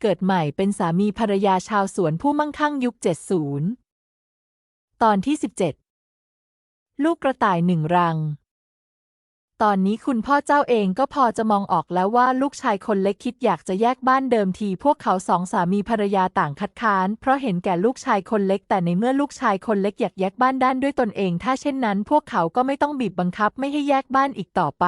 เกิดใหม่เป็นสามีภรรยาชาวสวนผู้มั่งคั่งยุค 70 ตอนที่ 17 ลูกกระต่ายหนึ่งรัง ตอนนี้คุณพ่อเจ้าเองก็พอจะมองออกแล้วว่าลูกชายคนเล็กคิดอยากจะแยกบ้านเดิมที พวกเขาสองสามีภรรยาต่างคัดค้าน เพราะเห็นแก่ลูกชายคนเล็ก แต่ในเมื่อลูกชายคนเล็กอยากแยกบ้านด้านด้วยตนเอง ถ้าเช่นนั้น พวกเขาก็ไม่ต้องบีบบังคับไม่ให้แยกบ้านอีกต่อไป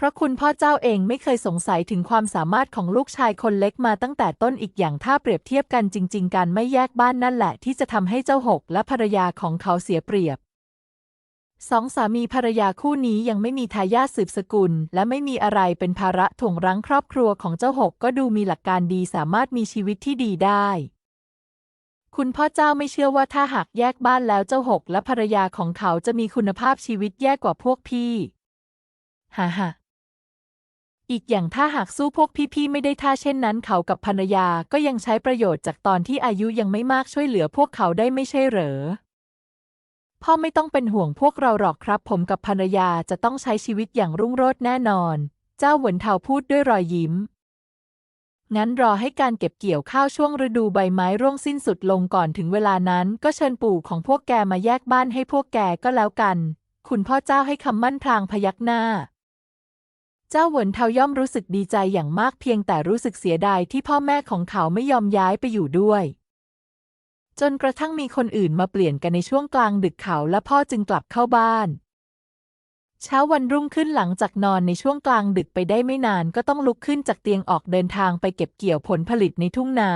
เพราะคุณพ่อเจ้าเองไม่เคยสงสัยถึงความสามารถของลูกชายคนเล็กมาตั้งแต่ต้นอีกอย่างถ้าเปรียบเทียบกันจริง ๆ การไม่แยกบ้านนั่นแหละ ที่จะทำให้เจ้าหกและภรรยาของเขาเสียเปรียบสองสามีภรรยาคู่นี้ยังไม่มีทายาทสืบสกุล และไม่มีอะไรเป็นภาระถ่วงรั้งครอบครัวของเจ้าหกก็ดูมีหลักการดีสามารถมีชีวิตที่ดีได้ คุณพ่อเจ้าไม่เชื่อว่าถ้าหากแยกบ้านแล้วเจ้าหกและภรรยาของเขาจะมีคุณภาพชีวิตแย่กว่าพวกพี่ ฮ่าฮ่า อีกอย่างถ้าหากสู้พวกพี่ๆไม่ได้ถ้าเช่นนั้นเขากับภรรยาก็ยังใช้ประโยชน์จากตอนที่อายุยังไม่มากช่วยเหลือพวกเขาได้ไม่ใช่เหรอ พ่อไม่ต้องเป็นห่วงพวกเราหรอกครับ ผมกับภรรยาจะต้องใช้ชีวิตอย่างรุ่งโรจน์แน่นอน เจ้าหวนเทาพูดด้วยรอยยิ้ม งั้นรอให้การเก็บเกี่ยวข้าวช่วงฤดูใบไม้ร่วงสิ้นสุดลงก่อนถึงเวลานั้น ก็เชิญปู่ของพวกแกมาแยกบ้านให้พวกแกก็แล้วกัน คุณพ่อเจ้าให้คำมั่นพลางพยักหน้า เจ้าหวนเทาย่อมรู้สึกดีใจอย่างมากเพียงแต่รู้สึกเสียดายที่พ่อแม่ของเขาไม่ยอมย้ายไปอยู่ด้วย จนกระทั่งมีคนอื่นมาเปลี่ยนกันในช่วงกลางดึกเขาและพ่อจึงกลับเข้าบ้าน เช้าวันรุ่งขึ้นหลังจากนอนในช่วงกลางดึกไปได้ไม่นานก็ต้องลุกขึ้นจากเตียงออกเดินทางไปเก็บเกี่ยวผลผลิตในทุ่งนา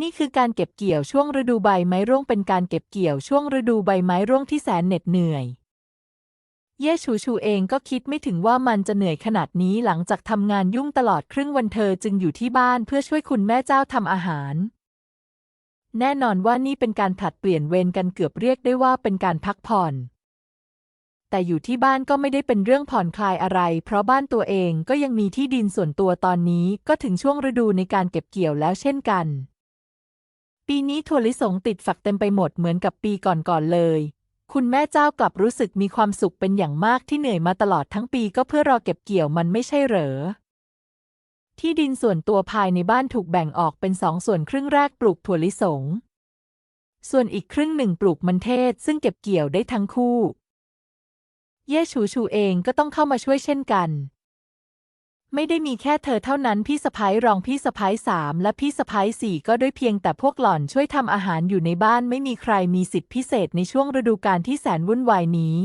นี่คือการเก็บเกี่ยวช่วงฤดูใบไม้ร่วงเป็นการเก็บเกี่ยวช่วงฤดูใบไม้ร่วงที่แสนเหน็ดเหนื่อย เย่ชูชูเองก็คิดไม่ถึงว่ามันจะเหนื่อยขนาดนี้หลังจากทำงานยุ่งตลอดครึ่งวันเธอจึงอยู่ที่บ้านเพื่อช่วยคุณแม่เจ้าทำอาหาร แน่นอนว่านี่เป็นการผลัดเปลี่ยนเวรกันเกือบเรียกได้ว่าเป็นการพักผ่อน แต่อยู่ที่บ้านก็ไม่ได้เป็นเรื่องผ่อนคลายอะไร เพราะบ้านตัวเองก็ยังมีที่ดินส่วนตัวตอนนี้ก็ถึงช่วงฤดูในการเก็บเกี่ยวแล้วเช่นกัน ปีนี้ถั่วลิสงติดฝักเต็มไปหมดเหมือนกับปีก่อนๆเลย คุณแม่เจ้ากลับรู้สึกมีความสุขเป็นอย่างมากที่เหนื่อยมาตลอดทั้งปีก็เพื่อรอเก็บเกี่ยวมันไม่ใช่เหรอ ที่ดินส่วนตัวภายในบ้านถูกแบ่งออกเป็นสองส่วนครึ่งแรกปลูกถั่วลิสง ส่วนอีกครึ่งหนึ่งปลูกมันเทศ ซึ่งเก็บเกี่ยวได้ทั้งคู่ เย่ชูชูเองก็ต้องเข้ามาช่วยเช่นกัน ไม่ได้มีแค่เธอเท่านั้นพี่สะพ้ายรองพี่สะพ้ายสามและพี่สะพ้ายสี่ก็ด้วยเพียงแต่พวกหล่อนช่วยทำอาหารอยู่ในบ้านไม่มีใครมีสิทธิพิเศษในช่วงฤดูกาลที่แสนวุ่นวายนี้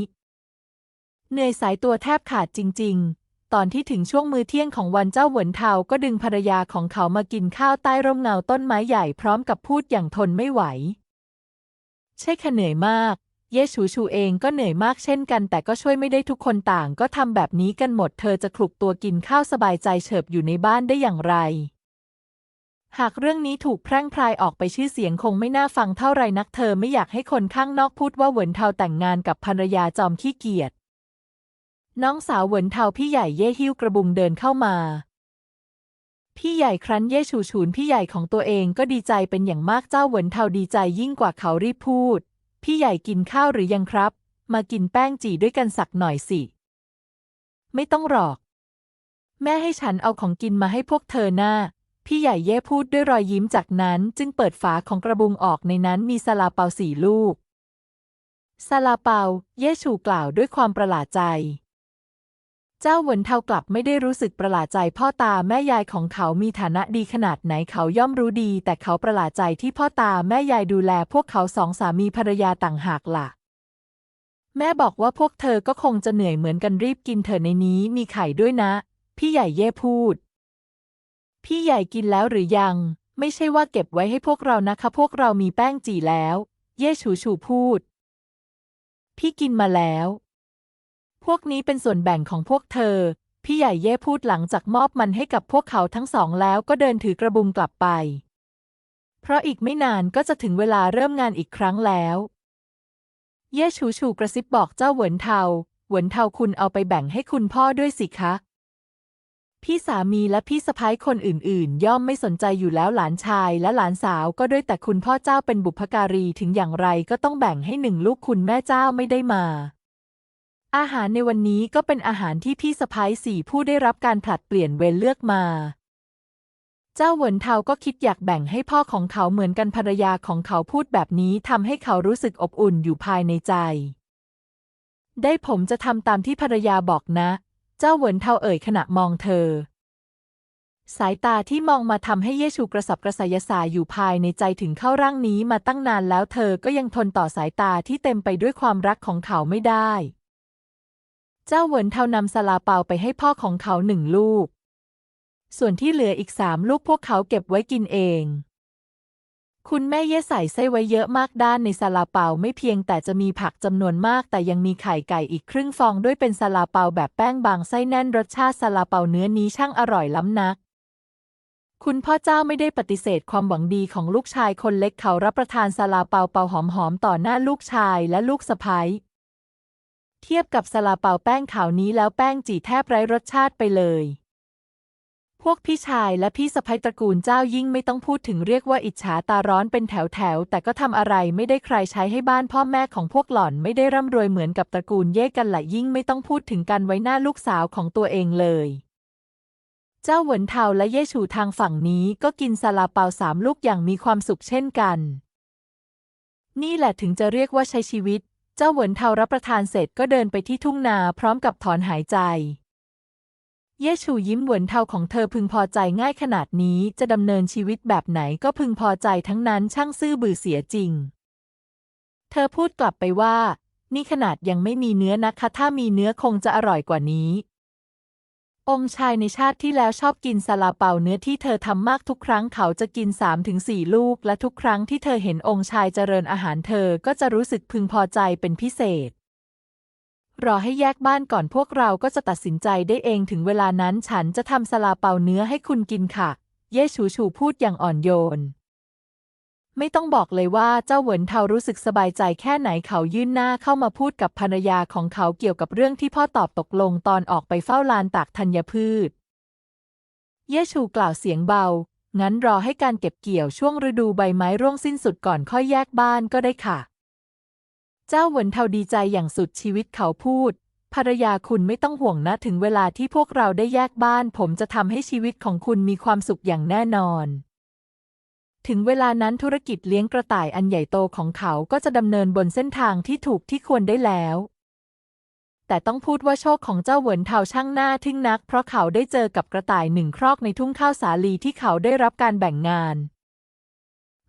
เหนื่อยสายตัวแทบขาดจริง ๆ ตอนที่ถึงช่วงมือเที่ยงของวันเจ้าหวนเทาก็ดึงภรรยาของเขามากินข้าวใต้ร่มเงาต้นไม้ใหญ่พร้อมกับพูดอย่างทนไม่ไหว ใช่ค่ะเหนื่อยมาก เย่ชูชูเองก็เหนื่อยมากเช่นกัน แต่ก็ช่วยไม่ได้ทุกคนต่าง ก็ทำแบบนี้กันหมด เธอจะคลุกตัวกินข้าวสบายใจเฉิบอยู่ในบ้านได้อย่างไร หากเรื่องนี้ถูกแพร่งพรายออกไปชื่อเสียงคงไม่น่าฟังเท่าไรนัก เธอไม่อยากให้คนข้างนอกพูดว่าเหวินเทาแต่งงานกับภรรยาจอมขี้เกียจน้องสาวเหวินเทาพี่ใหญ่เย่หิ้วกระบุงเดินเข้ามาพี่ใหญ่ครั้นเย่ฉูฉูนพี่ใหญ่ของตัวเองก็ดีใจเป็นอย่างมากเจ้าเหวินเทาดีใจยิ่งกว่าเขารีบพูด พี่ใหญ่กินข้าวหรือยังครับ มากินแป้งจีด้วยกันสักหน่อยสิ ไม่ต้องหรอก แม่ให้ฉันเอาของกินมาให้พวกเธอหน้า พี่ใหญ่เย่พูดด้วยรอยยิ้มจากนั้นจึงเปิดฝาของกระบุงออกในนั้นมีซาลาเปาสี่ลูกซาลาเปา เย่ฉูกล่าวด้วยความประหลาดใจ เจ้าเหวินเทากลับไม่ได้รู้สึกประหลาดใจพ่อตาแม่ยายของเขามีฐานะดีขนาดไหนเขาย่อมรู้ดี แต่เขาประหลาดใจที่พ่อตาแม่ยายดูแลพวกเขาสองสามีภรรยาต่างหากล่ะ แม่บอกว่าพวกเธอก็คงจะเหนื่อยเหมือนกันรีบกินเถอะในนี้มีไข่ด้วยนะ พี่ใหญ่เย่พูด พี่ใหญ่กินแล้วหรือยัง ไม่ใช่ว่าเก็บไว้ให้พวกเรานะคะ พวกเรามีแป้งจี่แล้ว เย่ฉูฉูพูด พี่กินมาแล้ว พวกนี้เป็นส่วนแบ่งของพวกเธอ พี่ใหญ่เย่พูดหลังจากมอบมันให้กับพวกเขาทั้งสองแล้วก็เดินถือกระบุงกลับไป เพราะอีกไม่นานก็จะถึงเวลาเริ่มงานอีกครั้งแล้ว เย่ชูชูกระซิบบอกเจ้าเหวินเทา เหวินเทาคุณเอาไปแบ่งให้คุณพ่อด้วยสิคะ พี่สามีและพี่สะพ้ายคนอื่นๆ ย่อมไม่สนใจอยู่แล้วหลานชายและหลานสาวก็ด้วยแต่คุณพ่อเจ้าเป็นบุพการีถึงอย่างไรก็ต้องแบ่งให้หนึ่งลูกคุณแม่เจ้าไม่ได้มา อาหารในวันนี้ก็เป็นอาหารที่พี่สะพ้ายสี่ผู้ได้รับการผลัดเปลี่ยนเวรเลือกมา เจ้าเหวินเทาก็คิดอยากแบ่งให้พ่อของเขาเหมือนกันภรรยาของเขาพูดแบบนี้ทำให้เขารู้สึกอบอุ่นอยู่ภายในใจ ได้ผมจะทำตามที่ภรรยาบอกนะ เจ้าเหวินเทาเอ่ยขณะมองเธอ สายตาที่มองมาทำให้เยชูกระสับกระส่ายสายอยู่ภายในใจถึงเข้าร่างนี้มาตั้งนานแล้วเธอก็ยังทนต่อสายตาที่เต็มไปด้วยความรักของเขาไม่ได้ เจ้าเหวินเทานำซาลาเปาไปให้พ่อของเขาหนึ่งลูก ส่วนที่เหลืออีกสามลูกพวกเขาเก็บไว้กินเอง คุณแม่เย่ใส่ไส้ไว้เยอะมากด้านในซาลาเปาไม่เพียงแต่จะมีผักจำนวนมาก แต่ยังมีไข่ไก่อีกครึ่งฟองด้วยเป็นซาลาเปาแบบแป้งบางไส้แน่นรสชาติซาลาเปาเนื้อนี้ช่างอร่อยล้ำนักคุณพ่อเจ้าไม่ได้ปฏิเสธความหวังดีของลูกชายคนเล็กเขารับประทานซาลาเปาเปาหอมๆต่อหน้าลูกชายและลูกสะใภ้ เทียบกับซาลาเปาแป้งขาวนี้แล้วแป้งจีแทบไร้รสชาติไปเลย พวกพี่ชายและพี่สะใภ้ตระกูลเจ้ายิ่งไม่ต้องพูดถึงเรียกว่าอิจฉาตาร้อนเป็นแถวๆแต่ก็ทำอะไรไม่ได้ใครใช้ให้บ้านพ่อแม่ของพวกหล่อนไม่ได้ร่ำรวยเหมือนกับตระกูลเย่กันหละยิ่งไม่ต้องพูดถึงกันไว้หน้าลูกสาวของตัวเองเลยเจ้าเหวินเทาและเย่ฉูทางฝั่งนี้ก็กินซาลาเปาสามลูกอย่างมีความสุขเช่นกัน นี่แหละถึงจะเรียกว่าใช้ชีวิต เจ้าเหวินเทารับประทานเสร็จก็เดินไปที่ทุ่งนาพร้อมกับถอนหายใจ เย่ชูยิ้มเหวินเทาของเธอพึงพอใจง่ายขนาดนี้จะดำเนินชีวิตแบบไหนก็พึงพอใจทั้งนั้นช่างซื่อบือเสียจริง เธอพูดกลับไปว่า นี่ขนาดยังไม่มีเนื้อนะคะ ถ้ามีเนื้อคงจะอร่อยกว่านี้ องค์ชายในชาติที่แล้วชอบกินซาลาเปาเนื้อที่เธอทำมากทุกครั้งเขาจะกิน3าถึงสลูก และทุกครั้งที่เธอเห็นองค์ชายเจริญอาหารเธอก็จะรู้สึกพึงพอใจเป็นพิเศษ รอให้แยกบ้านก่อนพวกเราก็จะตัดสินใจได้เองถึงเวลานั้นฉันจะทำซาลาเปาเนื้อให้คุณกินค่ะ เย่ฉูฉูพูดอย่างอ่อนโยน ไม่ต้องบอกเลยว่าเจ้าเหวินเทารู้สึกสบายใจแค่ไหนเขายื่นหน้าเข้ามาพูดกับภรรยาของเขาเกี่ยวกับเรื่องที่พ่อตอบตกลงตอนออกไปเฝ้าลานตากธัญพืช เยชูกล่าวเสียงเบา งั้นรอให้การเก็บเกี่ยวช่วงฤดูใบไม้ร่วงสิ้นสุดก่อนค่อยแยกบ้านก็ได้ค่ะ เจ้าเหวินเทาดีใจอย่างสุดชีวิตเขาพูด ภรรยาคุณไม่ต้องห่วงนะถึงเวลาที่พวกเราได้แยกบ้าน ผมจะทำให้ชีวิตของคุณมีความสุขอย่างแน่นอน ถึงเวลานั้นธุรกิจเลี้ยงกระต่ายอันใหญ่โตของเขาก็จะดำเนินบนเส้นทางที่ถูกที่ควรได้แล้ว แต่ต้องพูดว่าโชคของเจ้าเหวินเทาช่างหน้าทึ่งนัก เพราะเขาได้เจอกับกระต่ายหนึ่งครอกในทุ่งข้าวสาลีที่เขาได้รับการแบ่งงาน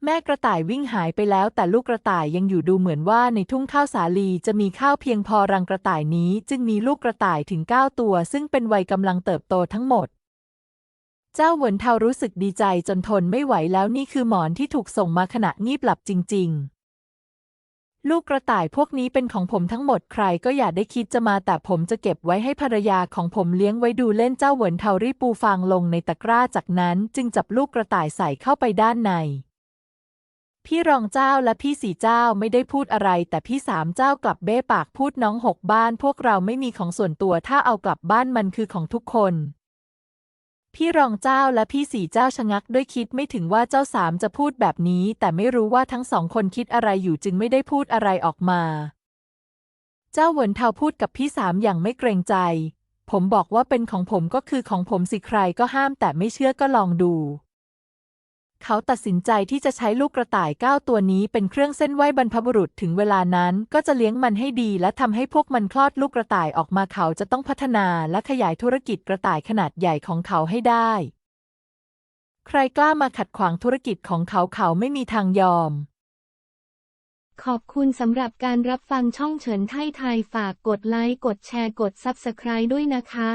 แม่กระต่ายวิ่งหายไปแล้ว แต่ลูกกระต่ายยังอยู่ดูเหมือนว่าในทุ่งข้าวสาลีจะมีข้าวเพียงพอรังกระต่ายนี้ จึงมีลูกกระต่ายถึง 9 ตัว ซึ่งเป็นวัยกำลังเติบโตทั้งหมด เจ้าเหวินเทารู้สึกดีใจจนทนไม่ไหวแล้วนี่คือหมอนที่ถูกส่งมาขณะงีบหลับจริง ๆ ลูกกระต่ายพวกนี้เป็นของผมทั้งหมดใครก็อย่าได้คิดจะมาแต่ผมจะเก็บไว้ให้ภรรยาของผมเลี้ยงไว้ดูเล่นเจ้าเหวินเทารีปูฟางลงในตะกร้าจากนั้นจึงจับลูกกระต่ายใส่เข้าไปด้านในพี่รองเจ้าและพี่สี่เจ้าไม่ได้พูดอะไร แต่พี่สามเจ้ากลับเบ้ปากพูดน้องหกบ้าน พวกเราไม่มีของส่วนตัวถ้าเอากลับบ้านมันคือของทุกคน พี่รองเจ้าและพี่สี่เจ้าชะงักด้วยคิดไม่ถึงว่าเจ้าสามจะพูดแบบนี้ แต่ไม่รู้ว่าทั้งสองคนคิดอะไรอยู่จึงไม่ได้พูดอะไรออกมา เจ้าเหวินเทาพูดกับพี่สามอย่างไม่เกรงใจ ผมบอกว่าเป็นของผมก็คือของผมสิใครก็ห้ามแต่ไม่เชื่อก็ลองดู เขาตัดสินใจที่จะใช้ลูกกระต่ายเก้าตัวนี้เป็นเครื่องเส้นไหว้บรรพบุรุษถึงเวลานั้น ก็จะเลี้ยงมันให้ดีและทำให้พวกมันคลอดลูกกระต่ายออกมาเขาจะต้องพัฒนาและขยายธุรกิจกระต่ายขนาดใหญ่ของเขาให้ได้ ใครกล้ามาขัดขวางธุรกิจของเขาเขาไม่มีทางยอม ขอบคุณสำหรับการรับฟังช่องเฉินไทยไทยฝากกดไลค์กดแชร์กด Subscribe ด้วยนะคะ